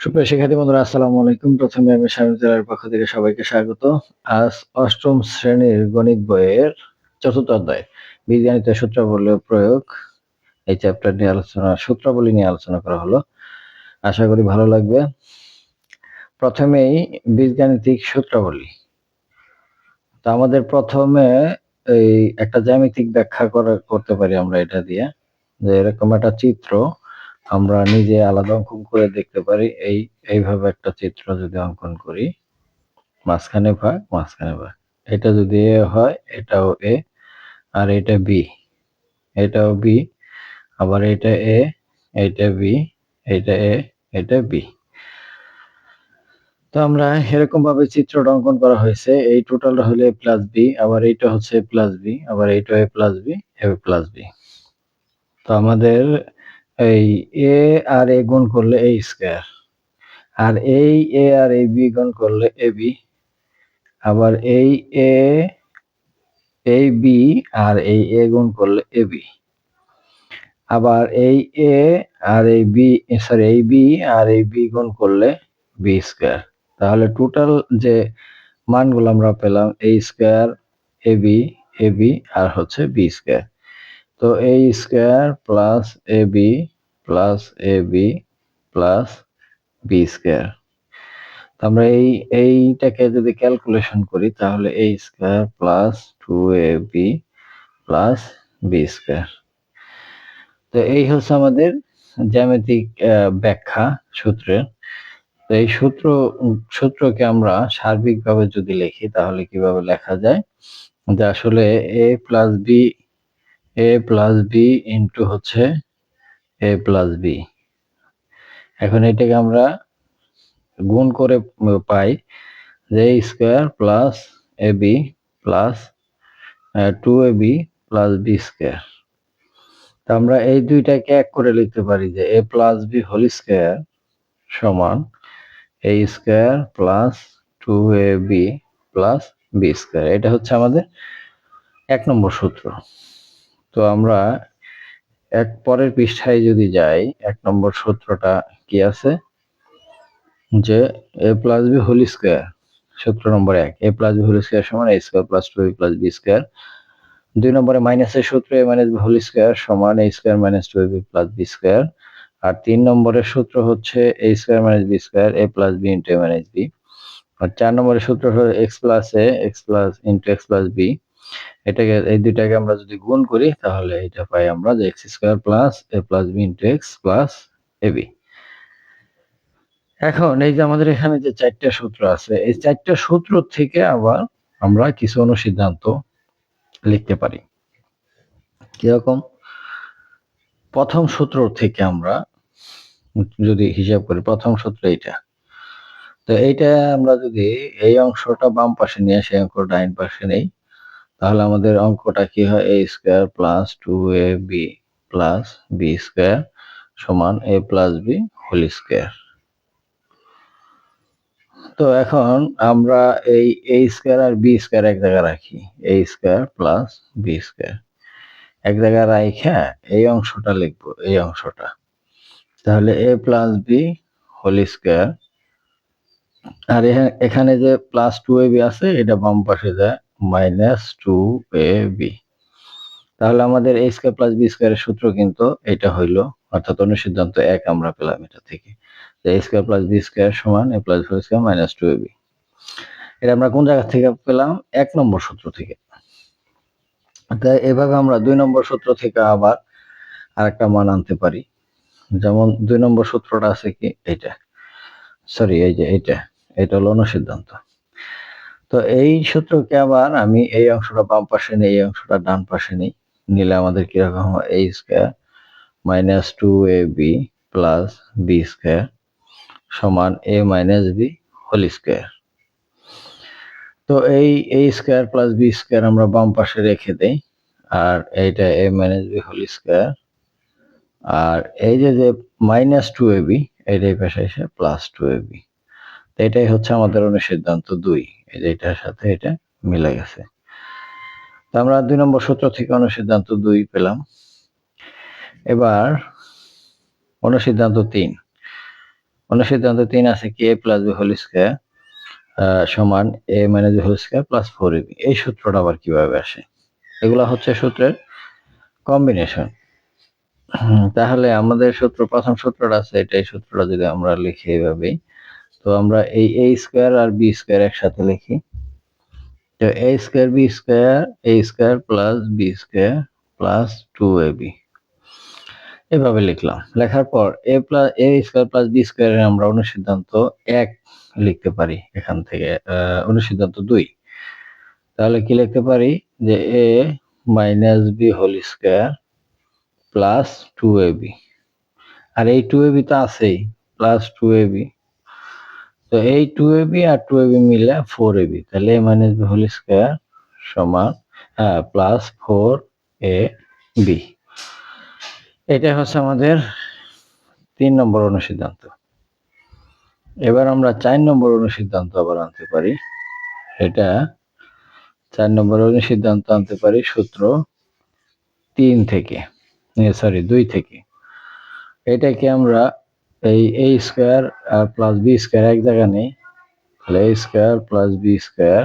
সুপ্রিয় শিক্ষার্থী বন্ধুরা, আসসালামু আলাইকুম। প্রথমে আমি স্বামী জেলার পক্ষ থেকে সবাইকে স্বাগত। আজ অষ্টম শ্রেণির গণিত বইয়ের চতুর্থ অধ্যায় বীজগণিতের সূত্রাবলী প্রয়োগ। এই চ্যাপ্টার নিয়ে আলোচনা, সূত্রাবলী নিয়ে আলোচনা করা হলো। আশা করি ভালো লাগবে। প্রথমেই বীজগাণিতিক সূত্রাবলী। তো আমাদের প্রথমে এই একটা জ্যামিতিক ব্যাখ্যা করা, করতে পারি আমরা এটা দিয়ে। যে এরকম একটা চিত্র আমরা নিজে আলাদা অঙ্কন করে দেখতে পারি। এই, এইভাবে একটা চিত্র যদি অঙ্কন করি, মাঝখানে ভাগ মাঝখানে ভাগ। এটা যদি এ হয়, এটাও এ, আর এটা বি, এটাও বি, আবার এটা এ, এটা বি, এটা এ, এটা বি। তো আমরা এরকম ভাবে চিত্রটা অঙ্কন করা হয়েছে। এই টোটালটা হলে প্লাস বি, আবার এইটা হচ্ছে প্লাস বি, আবার এইটা A plus B, A plus B. তো আমাদের এই এ আর এ গুণ করলে এ স্কোয়ার আর এই এ আর এই বি গুণ করলে এ বি আবার এই এ এই বি আর এই এ গুণ করলে এ বি আবার এই এ আর এই বি সরি এই বি আর এই বি গুণ করলে বি স্কোয়ার তাহলে টোটাল যে মানগুলো আমরা পেলাম A square A B A B আর হচ্ছে বি স্কোয়ার তো A square plus A B plus A B plus B square আমরা এই, এইটাকে যদি ক্যালকুলেশন করি, তাহলে A square plus two A B plus B square তো এই হচ্ছে আমাদের জ্যামিতিক ব্যাখ্যা সূত্রের। তো এই সূত্র, সূত্রকে আমরা সার্বিকভাবে যদি লিখি, তাহলে কীভাবে লেখা যায়? যে আসলে A plus B A plus B into হচ্ছে এ প্লাস বি এখন এটাকে আমরা গুণ করে পাই যে square plus A B plus two A B plus B square তা আমরা এই দুইটাকে এক করে লিখতে পারি যে A plus B whole square সমান A square plus two A B plus B square এটা হচ্ছে আমাদের এক নম্বর সূত্র। তো আমরা এক পরের পৃষ্ঠায় যদি যাই, এক নম্বর সূত্রটা কি আছে? যে A plus B whole square সূত্র নম্বর এক A plus B whole square সমান A square plus two B plus B square দুই নম্বরে মাইনাসের সূত্র A minus B whole square সমান A square minus two B plus B square আর তিন নম্বরের সূত্র হচ্ছে A square minus B square A plus B into A minus B আর চার নম্বরের সূত্র হলো X plus A X plus into X plus B এটাকে এই দুইটাকে আমরা যদি গুণ করি তাহলে এটা পাই আমরা যে X square plus A plus B into X plus A B এখন এই যে আমাদের এখানে যে চারটা সূত্র আছে এই চারটা সূত্র থেকে আবার আমরা কিছু অনুসিদ্ধান্ত লিখতে পারি। কীরকম? প্রথম সূত্র থেকে আমরা যদি হিসাব করি প্রথম সূত্র এইটা। তো এইটা আমরা যদি এই অংশটা বাম পাশে নিয়ে সেই অঙ্কটা ডাইন পাশে নেই তাহলে আমাদের অঙ্কটা কি হয়? A square plus two A B plus B square সমান A plus B whole square তো এখন আমরা এই এ স্কোয়ার আর বি স্কোয়ার এক জায়গায় রাখি। A square plus B square এক জায়গায় রাখা এই অংশটা লিখব, এই অংশটা। তাহলে A plus B whole square আর এখানে যে প্লাস টু এ বি আছে, এটা বাম পাশে যায়। Minus two A B. তাহলে আমাদের এ স্কোয়ার প্লাস বি স্কোয়ারের সূত্র কিন্তু এটা হইল, অর্থাৎ অনুসিদ্ধান্ত এক আমরা পেলাম এটা থেকে। A square plus B square সমান A plus B square minus two A B. এটা আমরা কোন জায়গা থেকে পেলাম? এক নম্বর সূত্র থেকে। তাই এভাবে আমরা দুই নম্বর সূত্র থেকে আবার আরেকটা মান আনতে পারি। যেমন দুই নম্বর সূত্রটা আছে কি? এইটা। সরি, এই যে এইটা। এটা হলো অনুসিদ্ধান্ত। তো এই সূত্রকে আবার আমি এই অংশটা বাম পাশে নেই, এই অংশটা ডান পাশে নেই। নিলে আমাদের কীরকম হয়? এই square minus two A B plus B square সমান A minus B whole square তো এই A square plus B square আমরা বাম পাশে রেখে দেই, আর এইটা A minus B whole square আর এই যে যে মাইনাস টু এ বি এইটাই পাশে এসে প্লাস টু এ বি তো এটাই হচ্ছে আমাদের অনুসিদ্ধান্ত দুই। এটার সাথে এটা মিলে গেছে তো আমরা দুই নম্বর সূত্র থেকে অনুসিদ্ধান্ত দুই পেলাম। এবার অনুসিদ্ধান্ত তিন। অনুসিদ্ধান্ত তিন আছে কি? A plus B whole square সমান A minus B whole square plus four A B এই সূত্রটা আবার কীভাবে আসে? এগুলা হচ্ছে সূত্রের কম্বিনেশন তাহলে আমাদের সূত্র, প্রথম সূত্রটা আছে, এটাই সূত্রটা যদি আমরা লিখি এইভাবেই তো আমরা এই এ স্কোয়ার আর বি স্কোয়ার একসাথে লিখি। তো A square B square A square plus B square plus two A B এভাবে লিখলাম। লেখার পর A plus A square plus B স্কোয়ারের আমরা অনুসিদ্ধান্ত এক লিখতে পারি এখান থেকে অনুসিদ্ধান্ত দুই। তাহলে কি লিখতে পারি? যে A minus B whole square plus two A B আর এই টু এ বি তো আছেই প্লাস টু এ বি তো এই টু এ বি আর টু এ বি মিলে ফোর এ বি তাহলে A minus B whole square সমান প্লাস ফোর এ B এটা হচ্ছে আমাদের তিন নম্বর অনুসিদ্ধান্ত। এবার আমরা চার নম্বর অনুসিদ্ধান্ত আবার আনতে পারি। এটা চার নম্বর অনুসিদ্ধান্ত আনতে পারি সূত্র তিন থেকে সরি দুই থেকে। এটাকে আমরা এই এ স্কোয়ার আর প্লাস বি স্কোয়ার এক জায়গা নেই। তাহলে A square plus B square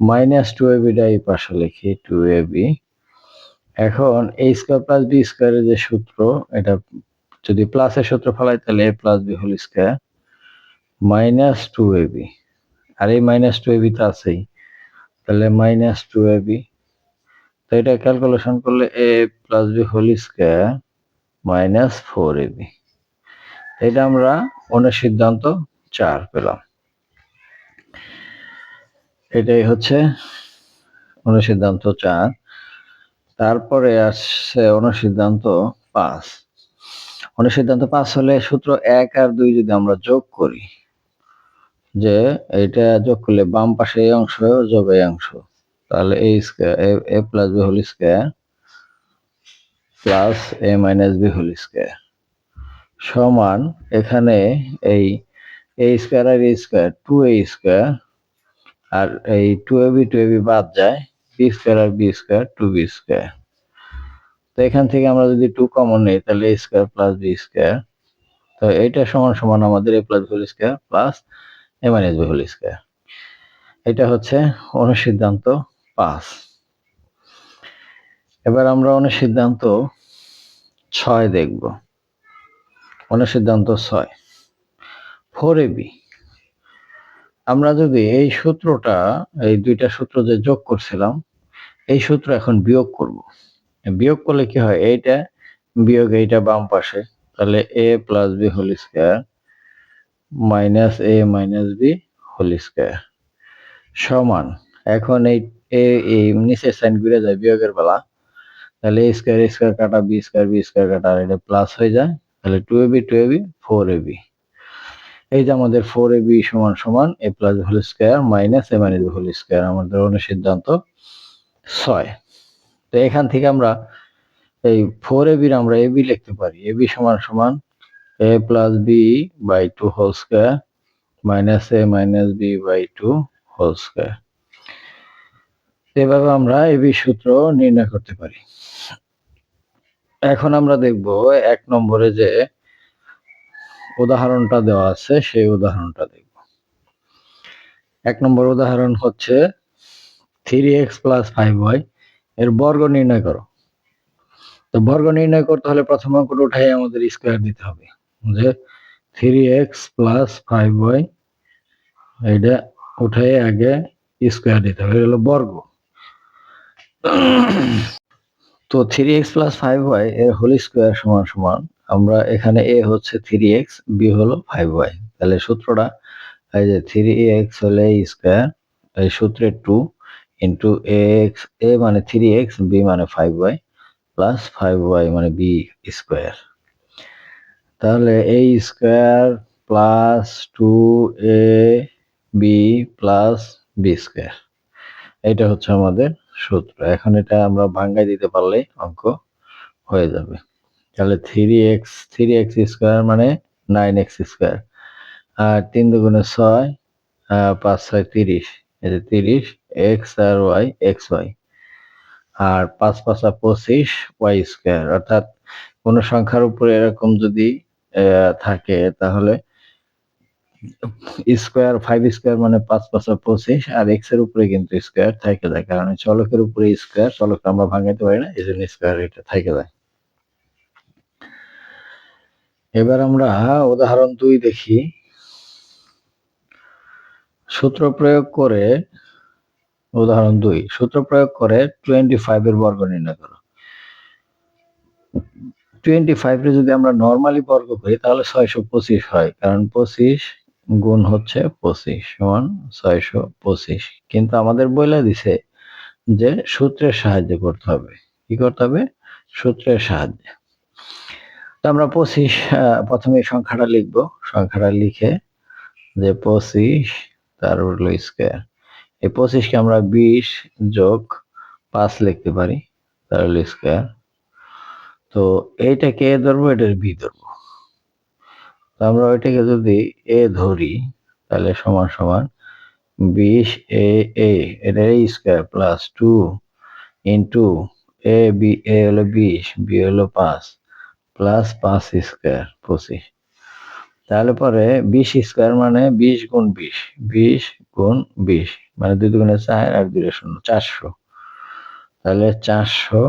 minus two A beta এই পাশে লিখি টু এ বি এখন এ স্কোয়ার প্লাস বি স্কোয়ারের যে সূত্র, এটা যদি প্লাসের সূত্র ফেলাই, তাহলে A plus B whole square minus two A B আর এই মাইনাস টু এ বি তো আছেই। তাহলে মাইনাস টু এ বি তো এটা ক্যালকুলেশন করলে A plus B whole square minus four A B এটা আমরা অনেক সিদ্ধান্ত চার পেলাম। এটাই হচ্ছে অনুসিদ্ধান্ত চার। তারপরে আসছে অনুসিদ্ধান্ত পাঁচ। অনুসিদ্ধান্ত পাঁচ হলে সূত্র এক আর দুই যদি আমরা যোগ করি, যে এটা যোগ করলে বাম পাশে এই অংশ, যোগ এই অংশ, তাহলে A square A plus B whole square plus A minus B whole square সমান এখানে এই A square R A square two A square আর এই two A B two A B বাদ যায় বি স্কোয়ার আর B square two B square তো এখান থেকে আমরা যদি টু কমন নেই, তাহলে A square plus B square তো এটা সমান সমান আমাদের A plus whole square plus A minus B whole square এটা হচ্ছে অনুসিদ্ধান্ত পাঁচ। এবার আমরা অনুসিদ্ধান্ত ছয় দেখব। অনুসিদ্ধান্ত ছয়। ফোর এ বি আমরা যদি এই সূত্রটা, এই দুইটা সূত্র যে যোগ করছিলাম, এই সূত্র এখন বিয়োগ করব। বিয়োগ করলে কি হয়? এইটা বিয়োগ, এইটা বাম পাশে। তাহলে A plus B whole square minus A minus B whole square সমান। এখন এই এই নিচের সাইন ঘুরে যায় বিয়োগের বেলা। তাহলে এ স্কোয়ার স্কোয়ার কাটা বি স্কোয়ার বি স্কোয়ার কাটা এটা প্লাস হয়ে যায়। তাহলে two A B two A B four A B এই যে আমাদের ফোর এ বি সমান সমান A plus whole square minus A minus whole square আমাদের অনুসিদ্ধান্ত ছয়। তো এখান থেকে আমরা এই ফোর এ বির আমরা এ বি লিখতে পারি। এ বি সমান সমান A plus B by two whole square minus A minus B by two whole square এভাবে আমরা এ বি সূত্র নির্ণয় করতে পারি। এখন আমরা দেখব এক নম্বরে যে উদাহরণটা দেওয়া আছে, সেই উদাহরণটা দেখব। এক নম্বর উদাহরণ হচ্ছে three X plus five Y এর বর্গ নির্ণয় করো। তো বর্গ নির্ণয় করতে হলে প্রথম অঙ্কটা উঠাই আমাদের স্কোয়ার দিতে হবে। যে three X plus five Y এটা উঠাই আগে স্কোয়ার দিতে হবে, এটা হলো বর্গ। তো three X plus five Y এর হোল স্কোয়ার সমান সমান, আমরা এখানে এ হচ্ছে থ্রি এক্স বি হলো ফাইভ ওয়াই তাহলে সূত্রটা এই যে থ্রি এক্স হলে স্কোয়ার এই সূত্রে টু ইন্টু এক্স এ মানে থ্রি এক্স বি মানে five Y plus five Y মানে বি স্কোয়ার তাহলে A square plus two A B plus B square এটা হচ্ছে আমাদের সূত্র। এখন এটা আমরা ভাঙ্গাই দিতে পারলে অঙ্ক হয়ে যাবে। তাহলে three X three X square মানে নাইন এক্স স্কোয়ার আর তিন দুগুণে ছয় পাঁচ ছয় তিরিশ। যে তিরিশ এক্স আর ওয়াই এক্স ওয়াই আর পাঁচ পাঁচা পঁচিশ ওয়াই স্কোয়ার অর্থাৎ কোনো সংখ্যার উপরে এরকম যদি থাকে তাহলে স্কোয়ার ফাইভ স্কোয়ার মানে পাঁচ পাঁচা পঁচিশ আর এক্সের উপরে কিন্তু স্কোয়ার থাকে যায়। কারণ চলকের উপরে স্কোয়ার চলক আমরা ভাঙাইতে পারি না, এই জন্য স্কোয়ার এটা থাকে যায়। এবার আমরা উদাহরণ দুই দেখি। সূত্র প্রয়োগ করে, উদাহরণ দুই, সূত্র প্রয়োগ করে টোয়েন্টি ফাইভ এর বর্গ নির্ণয় করো। টোয়েন্টি ফাইভ যদি আমরা নর্মালি বর্গ করি, তাহলে ছয়শো পঁচিশ হয়। কারণ পঁচিশ গুণ হচ্ছে পঁচিশ সমান ছয়শো পঁচিশ। কিন্তু আমাদের বলে দিছে যে সূত্রের সাহায্যে করতে হবে। কি করতে হবে? সূত্রের সাহায্যে। তো আমরা পঁচিশ প্রথমে সংখ্যাটা লিখব। সংখ্যাটা লিখে যে পঁচিশ তার হলো স্কোয়ার। এই পঁচিশকে আমরা বিশ যোগ পাঁচ লিখতে পারি, তার স্কোয়ার। তো এইটাকে ধরবো, এটার বি ধরবো। আমরা ওইটাকে যদি এ ধরি, তাহলে সমান সমান বিশ এ এ এটা square plus two into A B A হলো বিশ বি হলো পাঁচ প্লাস পাঁচ স্কোয়ার পঁচিশ। তাহলে পরে বিশ স্কোয়ার মানে বিশ গুণ বিশ বিশ গুণ বিশ মানে দুই দুগুণে চার আর দুই শূন্য, চারশো। তাহলে চারশো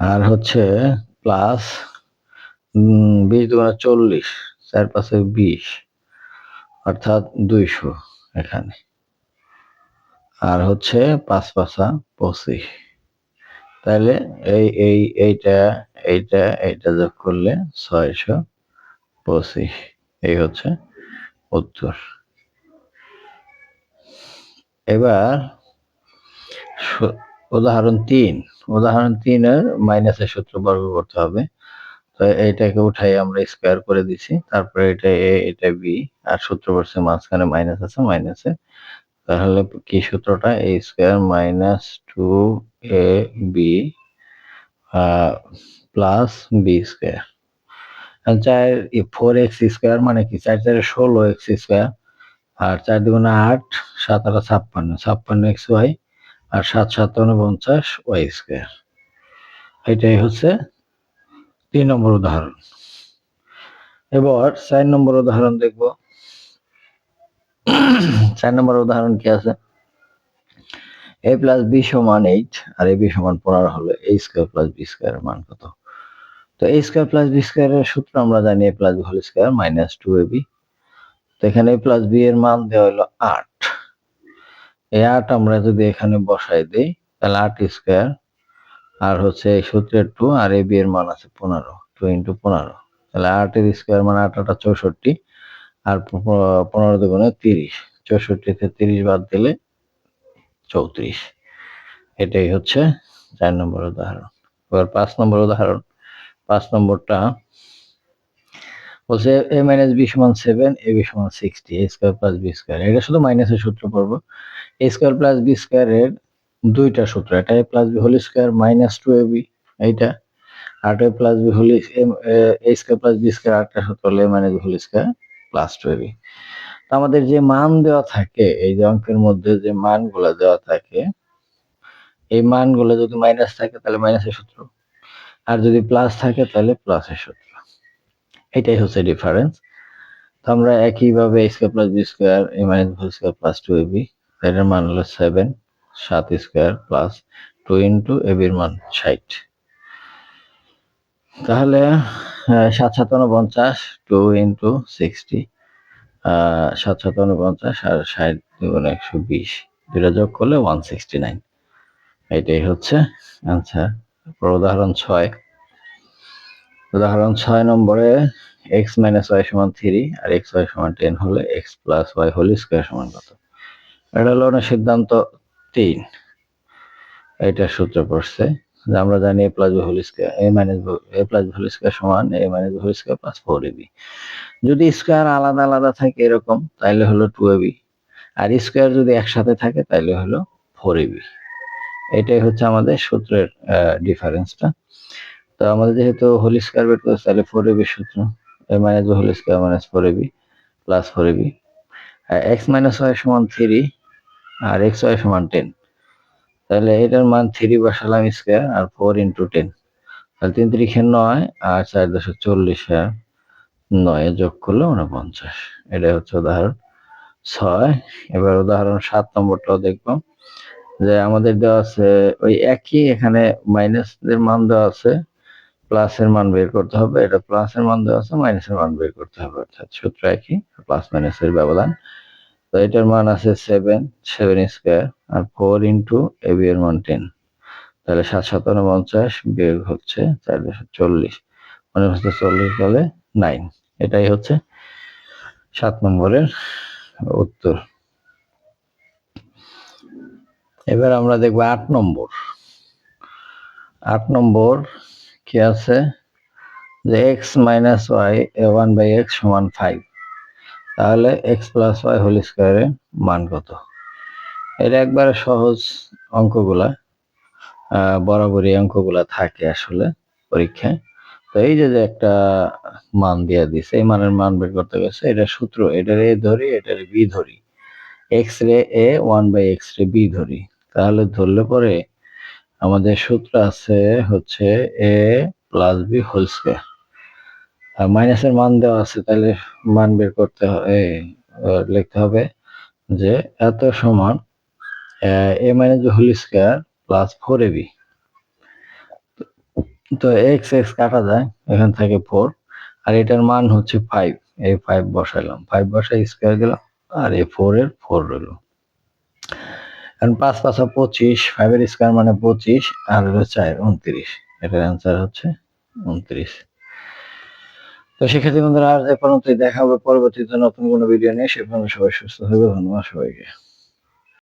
আর হচ্ছে প্লাস বিশ দুগুণে চল্লিশ, চার পাশে বিশ, অর্থাৎ দুইশো এখানে। আর হচ্ছে পাঁচ পাঁচা পঁচিশ। তাহলে এই এই, এইটা এইটা এইটা যোগ করলে ছয়শো পঁচিশ। এই হচ্ছে উত্তর। এবার উদাহরণ তিন। উদাহরণ তিনের মাইনাসের সূত্র বর্গ করতে হবে। তো এইটাকে উঠাই আমরা স্কোয়ার করে দিছি। তারপরে এটা এ এটা বি আর সূত্র পড়ছে মাঝখানে মাইনাস আছে মাইনাসে তাহলে কি সূত্রটা? A square minus two A B plus B square চার ফোর এক্স স্কোয়ার মানে কি? চার চারে ষোলো এক্স স্কোয়ার আর চার দুগুণে আট, সাত আটা ছাপ্পান্ন। ছাপ্পান্ন এক্স ওয়াই আর সাত সাত পঞ্চাশ ওয়াই স্কোয়ার এটাই হচ্ছে তিন নম্বর উদাহরণ। এবার চার নম্বর উদাহরণ দেখব। চার নম্বর উদাহরণ কি আছে? এ প্লাস বি সমান এইট আর এ বি সমান পনেরো হলো এ স্কোয়ার প্লাস বি স্কোয়ারের মান কত? তো এ স্কোয়ার প্লাস বি স্কোয়ারের সূত্র আমরা জানি A plus B whole square minus two A B তো এখানে এ প্লাস বি এর মান দেওয়া হলো আট। এই আট আমরা যদি এখানে বসাই দিই, তাহলে আট স্কোয়ার আর হচ্ছে এই সূত্রের টু আর এ বি এর মান আছে পনেরো টু ইন্টু পনেরো। তাহলে আটের স্কোয়ার মানে আট আটা চৌষট্টি আর পনেরো দুগুণে তিরিশ। চৌষট্টিতে তিরিশ বাদ দিলে চৌত্রিশ। এটাই হচ্ছে চার নম্বর উদাহরণ। এবার পাঁচ নম্বর উদাহরণ। পাঁচ নম্বরটা বলছে এ মাইনাস বি সমান সেভেন এ বি সমান sixty A square plus B square এটা শুধু মাইনাসের সূত্র পড়ব। এ স্কোয়ার প্লাস বি স্কোয়ারের দুইটা সূত্র এটা A plus B whole square minus two A B এইটা আট A plus B whole A square plus B square আটটা সূত্র হলো A minus B whole square plus two A B আমাদের যে মান দেওয়া থাকে, এই যে অঙ্কের মধ্যে যে মানগুলো দেওয়া থাকে, এই মানগুলো যদি মাইনাস থাকে তাহলে মাইনাসের সূত্র, আর যদি প্লাস থাকে তাহলে প্লাসের সূত্র। এটাই হচ্ছে ডিফারেন্স তো আমরা একইভাবে square plus B square A minus B square plus two A B এটার মান হলো সেভেন সাত স্কোয়ার প্লাস টু ইন্টু এবির মান ষাট। তাহলে সাত সাতান্ন পঞ্চাশ টু ইন্টু সিক্সটি সাত সাতান্ন পঞ্চাশ আর ষাট দুগুণ একশো বিশ দুটা যোগ করলে ওয়ান সিক্সটি নাইন এটাই হচ্ছে আনসার উদাহরণ ছয়। উদাহরণ ছয় নম্বরে এক্স মাইনাস ওয়াই সমান থ্রি আর এক্স ওয়াই সমান টেন হলে X plus Y whole square সমান কত? এটা হলো সিদ্ধান্ত। তিন। এটা সূত্র পড়ছে আমরা জানি A plus whole square A minus A plus whole square সমান A minus whole square plus four A B যদি স্কোয়ার আলাদা আলাদা থাকে এরকম তাহলে হলো টু এ বি আর স্কোয়ার যদি একসাথে থাকে তাহলে হলো ফোর এ বি এটাই হচ্ছে আমাদের সূত্রের ডিফারেন্সটা তো আমাদের যেহেতু হোল স্কোয়ার বের করছে তাহলে ফোর এবি সূত্র। A minus whole square minus four A B plus four A B X minus Y সমান থ্রি আর এক্স ওয়াই সমান টেন তাহলে এটার মান থ্রি বসালাম স্কোয়ার আর ফোর ইন্টু টেন তাহলে তিন তিরিখে নয় আর চার দশ চল্লিশ আর নয় যোগ করলে উনপঞ্চাশ এটা হচ্ছে উদাহরণ ছয়। এবার উদাহরণ সাত নম্বরটাও দেখব যে আমাদের দেওয়া আছে ওই একই এখানে মাইনাস এর মান দেওয়া আছে প্লাসের মান বের করতে হবে। এটা প্লাসের মান দেওয়া আছে মাইনাসের মান বের করতে হবে। অর্থাৎ সূত্র একই প্লাস মাইনাসের ব্যবধান। তো এটার মান আছে সেভেন সেভেন স্কোয়ার আর ফোর ইন্টু এ এর মান টেন তাহলে সাত সাত পঞ্চাশ বিয়োগ হচ্ছে চারশো চল্লিশ। মানে হচ্ছে চল্লিশ বলে নাইন এটাই হচ্ছে সাত নম্বরের উত্তর। এবার আমরা দেখব আট নম্বর। আট নম্বর কি আছে? যে X minus Y one by X সমান ফাইভ তাহলে এক্স প্লাস ওয়াই হোল স্কোয়ারের মান কত? এটা একবারে সহজ অঙ্কগুলা বরাবরই অঙ্কগুলা থাকে আসলে পরীক্ষায়। তো এই যে একটা মান দিয়ে দিছে, এই মানের মান বের করতে গেছে, এটা সূত্র, এটার এ ধরি, এটার বি ধরি। এক্স রে এ ওয়ান বাই এক্স রে বি ধরি। তাহলে ধরলে পরে আমাদের সূত্র আছে হচ্ছে A plus B whole square মাইনাসের মান দেওয়া আছে, তাহলে মান বের করতে হবে লিখতে হবে যে এত সমান A minus whole square plus four A B তো এক্স এক্স কাটা যায়, এখান থেকে ফোর আর এটার মান হচ্ছে ফাইভ এই ফাইভ বসাইলাম। ফাইভ বসাই স্কোয়ার দিলাম আর এই ফোর এর ফোর রইল। কারণ পাঁচ পাঁচা পঁচিশ ফাইভের স্কোয়ার মানে পঁচিশ, আর হলো চার, উনত্রিশ। এটার অ্যান্সার হচ্ছে উনত্রিশ। তো সেক্ষেত্রে বন্ধুরা আর এ পর্যন্তই। দেখা হবে পরবর্তীতে নতুন কোনো ভিডিও নিয়ে। সে সবাই সুস্থ থাকবে ধন্যবাদ সবাইকে।